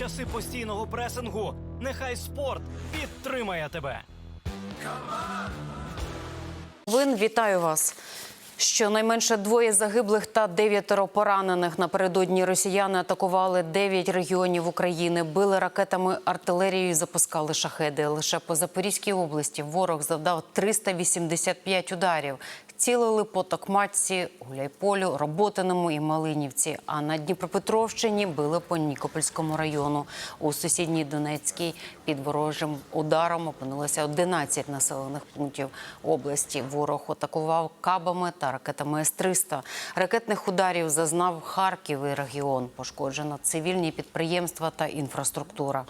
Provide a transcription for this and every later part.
часи постійного пресингу. Нехай спорт підтримає тебе. Вин вітаю вас. Щонайменше двоє загиблих та дев'ятеро поранених напередодні росіяни атакували дев'ять регіонів України, били ракетами артилерією, і запускали шахеди. Лише по Запорізькій області ворог завдав 385 ударів. Цілили по Токмачці, Гуляйполю, Роботиному і Малинівці. А на Дніпропетровщині били по Нікопольському району. У сусідній Донецькій під ворожим ударом опинилося 11 населених пунктів області. Ворог атакував кабами та ракетами С-300. Ракетних ударів зазнав Харків і регіон. Пошкоджено цивільні підприємства та інфраструктура.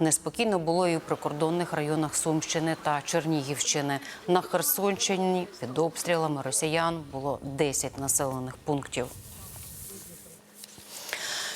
Неспокійно було і у прикордонних районах Сумщини та Чернігівщини. На Херсонщині під обстрілами росіян було 10 населених пунктів.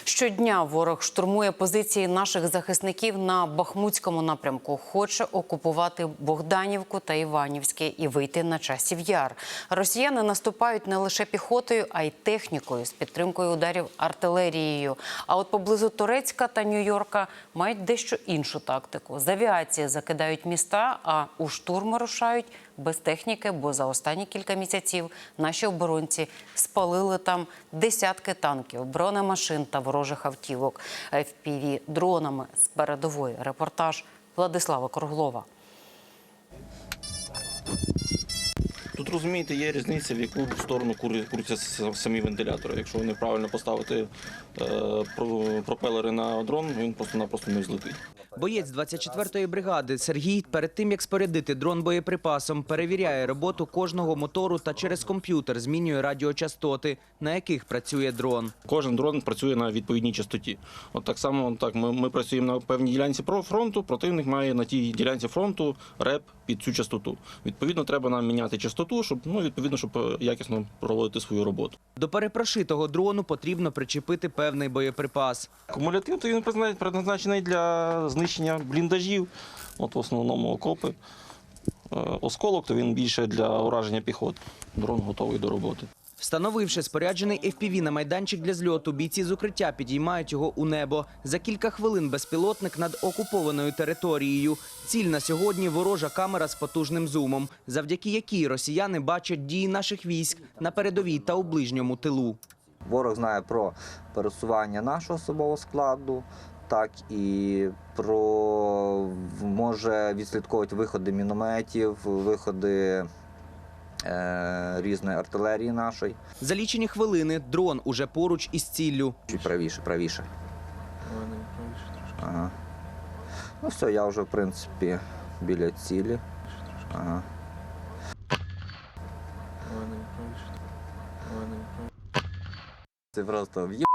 Щодня ворог штурмує позиції наших захисників на Бахмутському напрямку. Хоче окупувати Богданівку та Іванівське і вийти на часів яр. Росіяни наступають не лише піхотою, а й технікою з підтримкою ударів артилерією. А от поблизу Турецька та Нью-Йорка мають дещо іншу тактику. З авіації закидають міста, а у штурми рушають без техніки, бо за останні кілька місяців наші оборонці спалили там десятки танків, бронемашин та ворожих автівок fpv дронами з передової. Репортаж Владислава Круглова. Тут розумієте, є різниця, в яку сторону крутяться самі вентилятори. Якщо вони правильно поставити е, пропелери на дрон, він просто-напросто не злетить. Боєць 24-ї бригади Сергій перед тим як спорядити дрон боєприпасом, перевіряє роботу кожного мотору та через комп'ютер змінює радіочастоти, на яких працює дрон. Кожен дрон працює на відповідній частоті. От так само так, ми, ми працюємо на певній ділянці про- фронту, противник має на тій ділянці фронту реп під цю частоту. Відповідно, треба нам міняти частоту, щоб ну, відповідно, щоб е, якісно проводити свою роботу. До перепрошитого дрону потрібно причепити певний боєприпас. Кумулятив то він призна- предназначений для знищення бліндажів, от в основному окопи. Е, Осколок то він більше для ураження піхоти. Дрон готовий до роботи. Встановивши споряджений FPV на майданчик для зльоту, бійці з укриття підіймають його у небо. За кілька хвилин безпілотник над окупованою територією. Ціль на сьогодні ворожа камера з потужним зумом, завдяки якій росіяни бачать дії наших військ на передовій та у ближньому тилу. Ворог знає про пересування нашого особового складу, так і про може відслідковувати виходи мінометів, виходи е, різної артилерії нашої. За лічені хвилини дрон уже поруч із ціллю. Чуть правіше, правіше. Ага. Ну все, я вже в принципі біля цілі. Ага. Це просто в'є.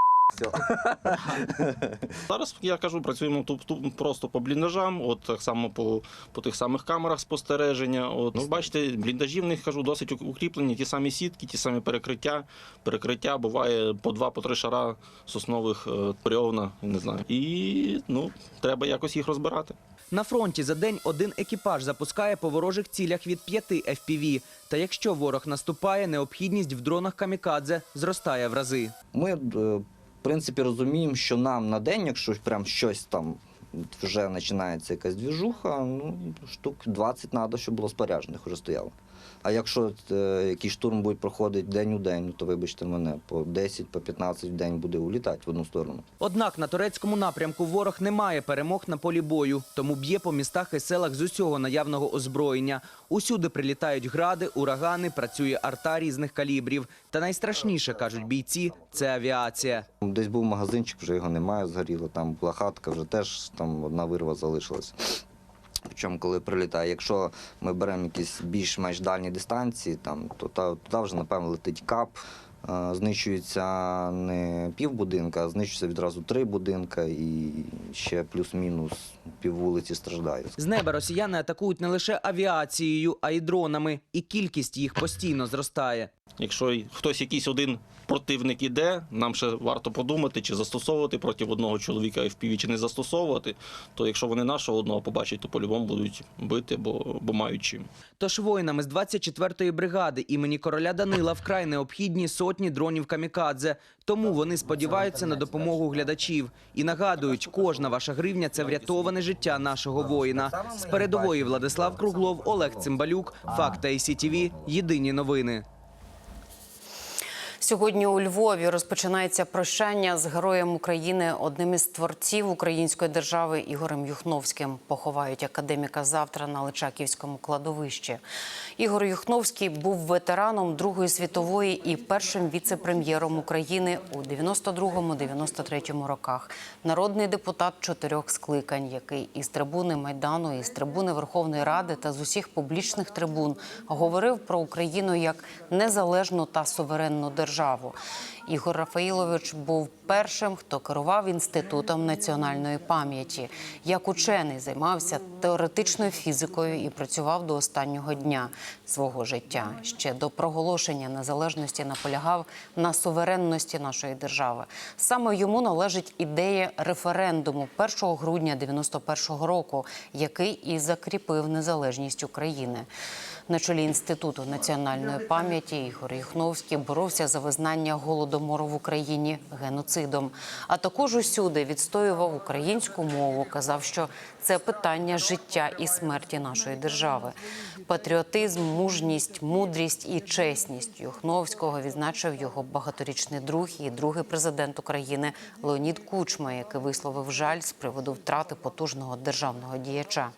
Все. Зараз я кажу, працюємо тут, тут просто по бліндажам, от так само по, по тих самих камерах спостереження. От ну бачите, бліндажі в них кажу досить укріплені, ті самі сітки, ті самі перекриття. Перекриття буває по два, по три шара соснових е, не знаю. І ну треба якось їх розбирати. На фронті за день один екіпаж запускає по ворожих цілях від п'яти FPV. Та якщо ворог наступає, необхідність в дронах камікадзе зростає в рази. Ми, е, принципі, розуміємо, що нам на день, якщо прям щось там вже починається якась двіжуха, ну, штук 20 треба, щоб було споряджених вже стояло. А якщо е, якийсь штурм буде проходити день у день, то вибачте мене, по 10, по 15 в день буде улітати в одну сторону. Однак на турецькому напрямку ворог не має перемог на полі бою, тому б'є по містах і селах з усього наявного озброєння. Усюди прилітають гради, урагани, працює арта різних калібрів. Та найстрашніше кажуть бійці це авіація. Десь був магазинчик, вже його немає, згоріло. Там була хатка, вже теж там одна вирва залишилась. Причому, коли прилітає, якщо ми беремо якісь більш-менш дальні дистанції, там, то туди вже, напевно, летить кап, е, знищується не пів будинка, а знищується відразу три будинка і ще плюс-мінус пів вулиці страждає. З неба росіяни атакують не лише авіацією, а й дронами, і кількість їх постійно зростає. Якщо хтось якийсь один противник іде, нам ще варто подумати, чи застосовувати проти одного чоловіка FPV, чи не застосовувати. То якщо вони нашого одного побачать, то по-любому будуть бити, бо, бо мають чим. Тож воїнами з 24-ї бригади імені короля Данила вкрай необхідні сотні дронів камікадзе. Тому вони сподіваються на допомогу глядачів і нагадують, кожна ваша гривня це врятоване життя нашого воїна. З передової Владислав Круглов, Олег Цимбалюк, Факта і. Єдині новини. Сьогодні у Львові розпочинається прощання з героєм України, одним із творців української держави Ігорем Юхновським. Поховають академіка завтра на Личаківському кладовищі. Ігор Юхновський був ветераном Другої світової і першим віце-прем'єром України у 92-93 роках. Народний депутат чотирьох скликань, який із трибуни майдану, із трибуни Верховної Ради та з усіх публічних трибун говорив про Україну як незалежну та суверенну державу державу. Ігор Рафаїлович був першим, хто керував інститутом національної пам'яті. Як учений займався теоретичною фізикою і працював до останнього дня свого життя. Ще до проголошення незалежності наполягав на суверенності нашої держави. Саме йому належить ідея референдуму 1 грудня 91-го року, який і закріпив незалежність України. На чолі інституту національної пам'яті Ігор Юхновський боровся за визнання голодомору в Україні геноцидом. А також усюди відстоював українську мову. Казав, що це питання життя і смерті нашої держави. Патріотизм, мужність, мудрість і чесність Юхновського відзначив його багаторічний друг і другий президент України Леонід Кучма, який висловив жаль з приводу втрати потужного державного діяча.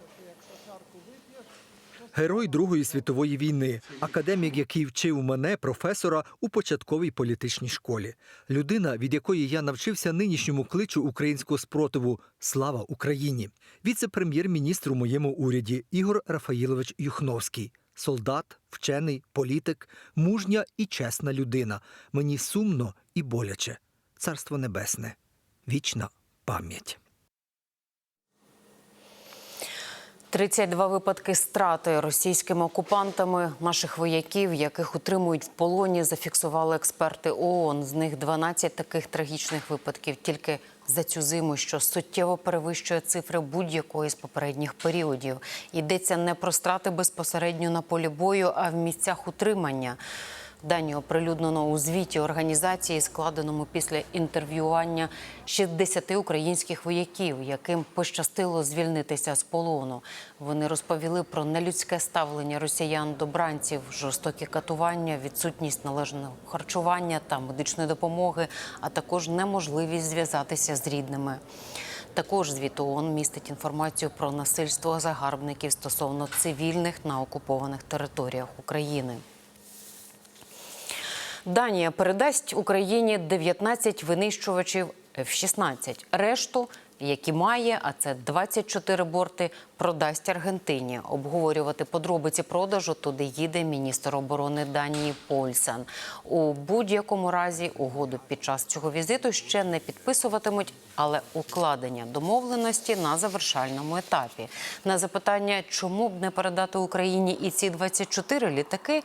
Герой Другої світової війни, академік, який вчив мене, професора, у початковій політичній школі. Людина, від якої я навчився нинішньому кличу українського спротиву Слава Україні! Віце-прем'єр-міністр у моєму уряді Ігор Рафаїлович Юхновський. Солдат, вчений, політик, мужня і чесна людина. Мені сумно і боляче. Царство небесне. Вічна пам'ять. 32 випадки страти російськими окупантами наших вояків, яких утримують в полоні, зафіксували експерти ООН. З них 12 таких трагічних випадків тільки за цю зиму, що суттєво перевищує цифри будь-якої з попередніх періодів. Йдеться не про страти безпосередньо на полі бою, а в місцях утримання. Дані оприлюднено у звіті організації, складеному після інтерв'ювання 60 українських вояків, яким пощастило звільнитися з полону. Вони розповіли про нелюдське ставлення росіян до бранців, жорстокі катування, відсутність належного харчування та медичної допомоги, а також неможливість зв'язатися з рідними. Також звіт ООН містить інформацію про насильство загарбників стосовно цивільних на окупованих територіях України. Данія передасть Україні 19 винищувачів F-16. Решту, які має, а це 24 борти, продасть Аргентині. Обговорювати подробиці продажу туди їде міністр оборони Данії Польсен. У будь-якому разі угоду під час цього візиту ще не підписуватимуть, але укладення домовленості на завершальному етапі. На запитання, чому б не передати Україні і ці 24 літаки.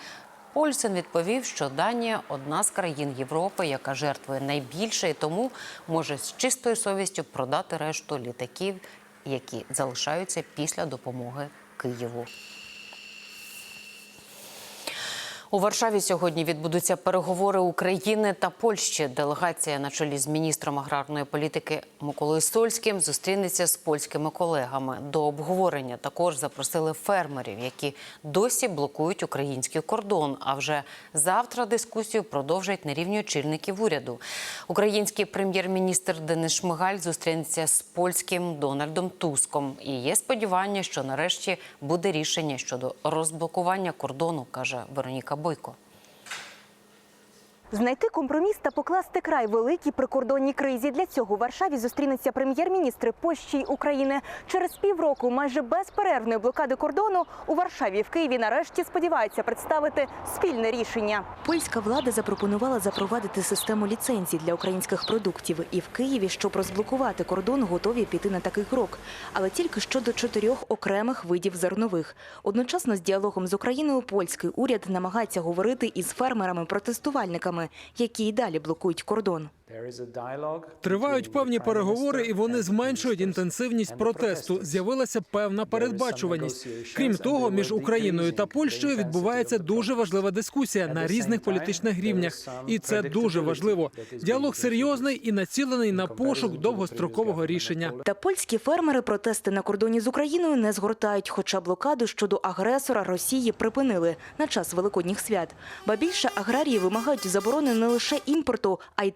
Польсен відповів, що Данія одна з країн Європи, яка жертвує найбільше, і тому може з чистою совістю продати решту літаків, які залишаються після допомоги Києву. У Варшаві сьогодні відбудуться переговори України та Польщі. Делегація на чолі з міністром аграрної політики Миколою Сольським зустрінеться з польськими колегами. До обговорення також запросили фермерів, які досі блокують український кордон. А вже завтра дискусію продовжать на рівні очільників уряду. Український прем'єр-міністр Денис Шмигаль зустрінеться з польським Дональдом Туском. І є сподівання, що нарешті буде рішення щодо розблокування кордону, каже Вероніка Бойко. Знайти компроміс та покласти край великій прикордонній кризі. Для цього у Варшаві зустрінуться прем'єр-міністри Польщі й України. Через півроку майже безперервної блокади кордону у Варшаві в Києві нарешті сподіваються представити спільне рішення. Польська влада запропонувала запровадити систему ліцензій для українських продуктів. І в Києві, щоб розблокувати кордон, готові піти на такий крок. Але тільки щодо чотирьох окремих видів зернових. Одночасно з діалогом з Україною польський уряд намагається говорити із фермерами-протестувальниками, які й далі блокують кордон. Тривають певні переговори, і вони зменшують інтенсивність протесту. З'явилася певна передбачуваність. Крім того, між Україною та Польщею відбувається дуже важлива дискусія на різних політичних рівнях, і це дуже важливо. Діалог серйозний і націлений на пошук довгострокового рішення. Та польські фермери протести на кордоні з Україною не згортають, хоча блокаду щодо агресора Росії припинили на час великодніх свят. Ба більше аграрії вимагають заборони не лише імпорту, а й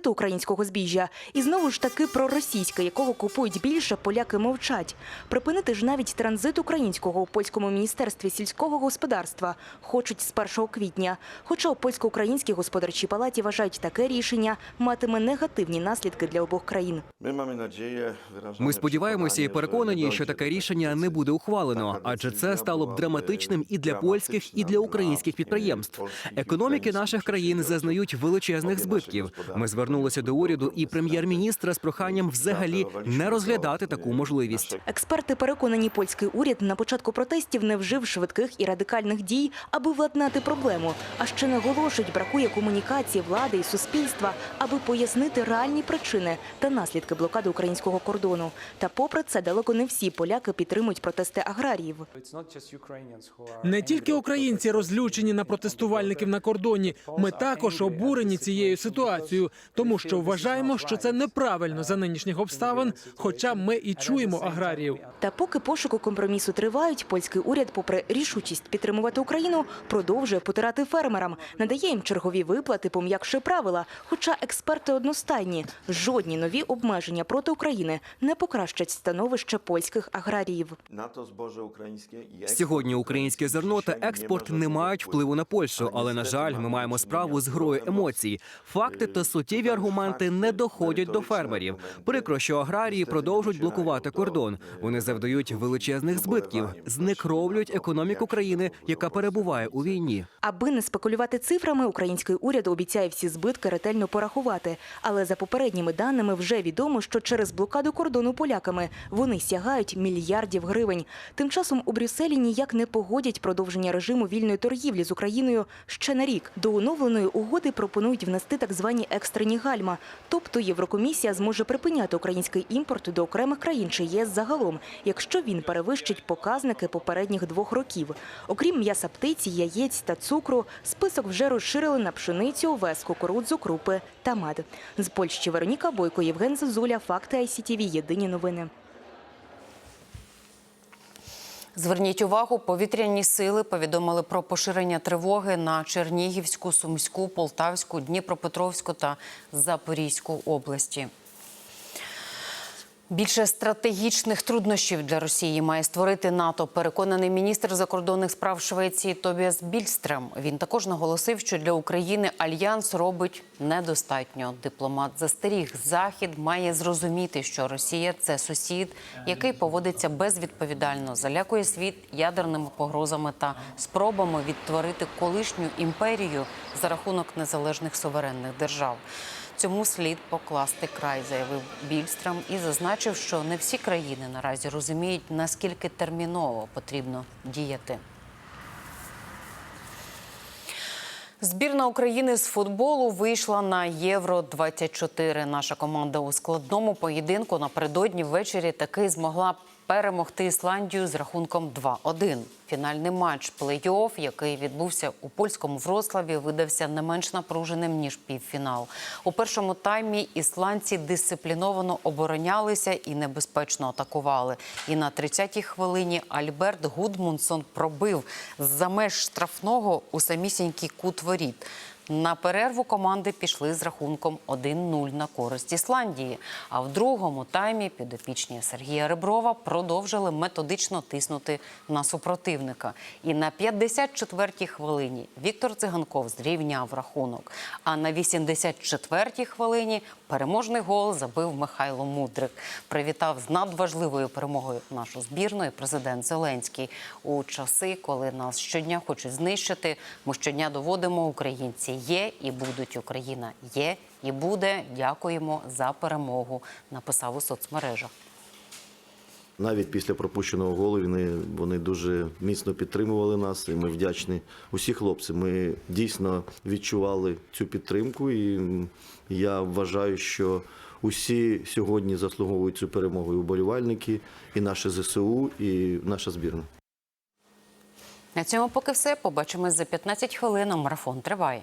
транзиту українського збіжжя. І знову ж таки проросійське, якого купують більше, поляки мовчать. Припинити ж навіть транзит українського у польському міністерстві сільського господарства хочуть з 1 квітня. Хоча у польсько-українській господарчій палаті вважають таке рішення матиме негативні наслідки для обох країн. Ми сподіваємося і переконані, що таке рішення не буде ухвалено, адже це стало б драматичним і для польських, і для українських підприємств. Економіки наших країн зазнають величезних збитків. Ми звернулися до уряду і прем'єр-міністра з проханням взагалі не розглядати таку можливість. Експерти переконані, польський уряд на початку протестів не вжив швидких і радикальних дій, аби владнати проблему. А ще наголошують, бракує комунікації влади і суспільства, аби пояснити реальні причини та наслідки блокади українського кордону. Та попри це, далеко не всі поляки підтримують протести аграріїв. Не тільки українці розлючені на протестувальників на кордоні. Ми також обурені цією ситуацією, тому що вважаємо, що це неправильно за нинішніх обставин. Хоча ми і чуємо аграріїв. Та поки пошуку компромісу тривають, польський уряд, попри рішучість підтримувати Україну, продовжує потирати фермерам, надає їм чергові виплати, пом'якшує правила. Хоча експерти одностайні, жодні нові обмеження проти України не покращать становище польських аграріїв. Сьогодні українське зерно та експорт не мають впливу на Польщу, але на жаль, ми маємо справу з грою емоцій. Факти та суттєві аргументи не доходять до фермерів. Прикро, що аграрії продовжують блокувати кордон. Вони завдають величезних збитків, знекровлюють економіку країни, яка перебуває у війні. Аби не спекулювати цифрами, український уряд обіцяє всі збитки ретельно порахувати. Але за попередніми даними вже відомо, що через блокаду кордону поляками вони сягають мільярдів гривень. Тим часом у Брюсселі ніяк не погодять продовження режиму вільної торгівлі з Україною ще на рік. До оновленої угоди пропонують внести так звані екстрені гальма. Тобто Єврокомісія зможе припиняти український імпорт до окремих країн чи ЄС загалом, якщо він перевищить показники попередніх двох років. Окрім м'яса птиці, яєць та цукру, список вже розширили на пшеницю, овес, кукурудзу, крупи та мед. З Польщі Вероніка Бойко, Євген Зозуля, Факти ICTV, Єдині новини. Зверніть увагу, повітряні сили повідомили про поширення тривоги на Чернігівську, Сумську, Полтавську, Дніпропетровську та Запорізьку області. Більше стратегічних труднощів для Росії має створити НАТО. Переконаний міністр закордонних справ Швеції Тобіас Більстрем. Він також наголосив, що для України альянс робить недостатньо. Дипломат застеріг, захід має зрозуміти, що Росія це сусід, який поводиться безвідповідально, залякує світ ядерними погрозами та спробами відтворити колишню імперію за рахунок незалежних суверенних держав. Цьому слід покласти край, заявив Більстрам і зазначив, що не всі країни наразі розуміють, наскільки терміново потрібно діяти. Збірна України з футболу вийшла на Євро 24 Наша команда у складному поєдинку напередодні ввечері таки змогла перемогти Ісландію з рахунком 2-1. Фінальний матч плей-офф, який відбувся у польському Вроцлаві, видався не менш напруженим ніж півфінал. У першому таймі ісландці дисципліновано оборонялися і небезпечно атакували. І на 30-й хвилині Альберт Гудмунсон пробив з-за меж штрафного у самісінький кут воріт. На перерву команди пішли з рахунком 1-0 на користь Ісландії. А в другому таймі підопічні Сергія Реброва продовжили методично тиснути на супротивника. І на 54-й хвилині Віктор Циганков зрівняв рахунок. А на 84-й хвилині переможний гол забив Михайло Мудрик. Привітав з надважливою перемогою нашу збірну і президент Зеленський. У часи, коли нас щодня хочуть знищити, ми щодня доводимо українці є і будуть Україна є і буде. Дякуємо за перемогу. Написав у соцмережах. Навіть після пропущеного голу вони, вони дуже міцно підтримували нас, і ми вдячні усі хлопці. Ми дійсно відчували цю підтримку, і я вважаю, що усі сьогодні заслуговують цю перемогу і вболівальники, і наше ЗСУ, і наша збірна. На цьому поки все. Побачимось за 15 хвилин. Марафон триває.